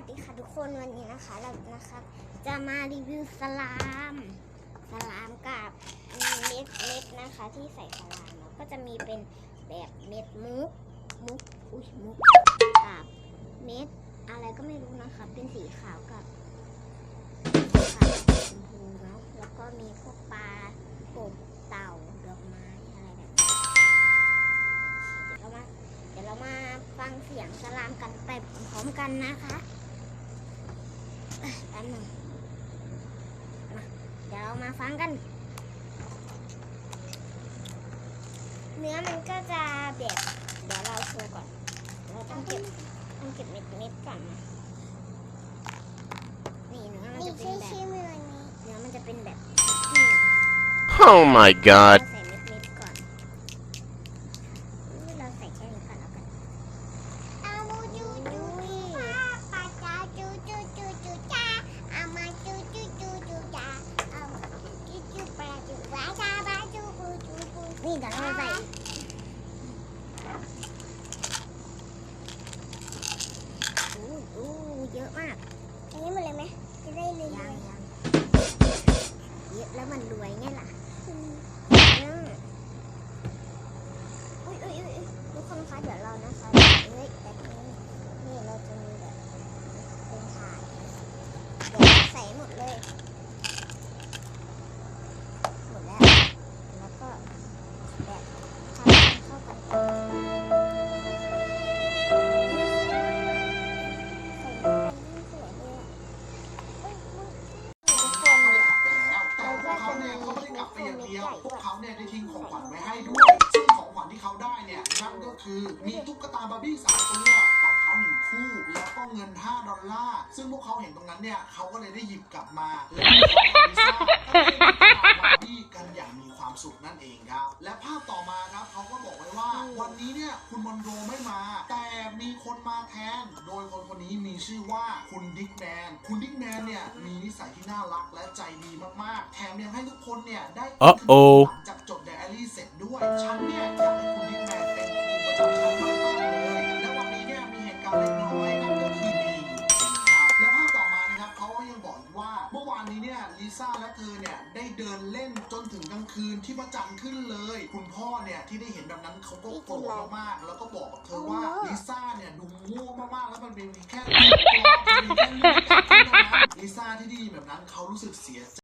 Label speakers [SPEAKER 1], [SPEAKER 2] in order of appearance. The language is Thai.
[SPEAKER 1] วัสดีค่ะทุกคนวันนี้นะคะเรานะคะจะมารีวิวสลามสลามกับเม็ดเม็ดนะคะ ที่ใส่สลามแล้วก็จะมีเป็นแบบเม็ดมุกมุกอุ้ยมุกกับเม็ดอะไรก็ไม่รู้นะคะ เป็นสีขาวกับสีขาวชมพูเนาะแล้วก็มีพวกปลากบเต่าดอกไม้อะไรแบบนี้เดี๋ยวเรามาเดี๋ยวเรามาฟังเสียงสลามกันไปพร้อมๆกันนะคะ อ้ยแป๊บหนึงมาเดี๋ยวเรามาฟังกัน เนื้อมันก็จะแบบเดี๋ยวเราโชว์ก่อน เราต้องเก็บต้องเก็บเม็ดเม็ดๆก่อนนะนี่เนื้อมันจะเป็นแบบเนื้อมันจะเป็นแบบนี่
[SPEAKER 2] Oh my god.
[SPEAKER 1] เราใเดี๋ยวเราใส่อู้อู้เยอะมาก อันนี้หมดเลยไหมจะได้เลยยังยังเยอะแล้วมันรวยไงล่ะอืมอุ้ยอุ้ยอุ้ยทุกคนคะเดี๋ยวเรานะคะเฮ้ยแต่นี้นี่เราจะมี ย่างเดี
[SPEAKER 3] ยว พวกเขาเนี่ยได้ทิ้งของขวัญไว้ให้ด้วย ซึ่งของขวัญที่เขาได้เนี่ยนั่นก็คือมีตุ๊กตาบาร์บี้สามตัวรอง เท้าหนึ่งคู่ แล้วก็เงิน 5 ดอลลาร์ ซึ่งพวกเขาเห็นตรงนั้นเนี่ยเขาก็เลยได้หยิบกลับมา และพวกเขากับลิซ่าก็ได้ตุ๊กตาบาร์บี้กันอย่างมีความสุขนั่นเองครับ และภาพต่อมาครับเขาก็บอกไว้ว่า วันนี้เนี่ยคุณมอนโรไม่มา แต่มีคนมาแทน โดยคนคนนี้มีชื่อว่าคุณดิกแมน คุณดิกแมนเนี่ยมีนิสัยที่น่ารักและใจดีมากๆ แถมยังให้ทุกคนเนี่ยได้กินขนม
[SPEAKER 2] Uh-oh
[SPEAKER 3] หลังจากจบไดอารี่เสร็จด้วย ฉันเนี่ยอยากให้คุณ การเล็กน้อยนั่นก็คือมีอยู่จริงครับและภาพต่อมานะครับเขาก็ยังบอกอีกว่าเมื่อวานนี้เนี่ยลิซ่าและเธอเนี่ยได้เดินเล่นจนถึงกลางคืนที่พระจันทร์ขึ้นเลย คุณพ่อเนี่ยที่ได้เห็นแบบนั้นเขาก็โกรธมากๆแล้วก็บอกกับเธอว่าลิซ่าเนี่ยดูง่วงมากๆแล้วมันเป็นแค่ลิซ่าที่ได้แบบนั้นเขารู้สึกเสียใจ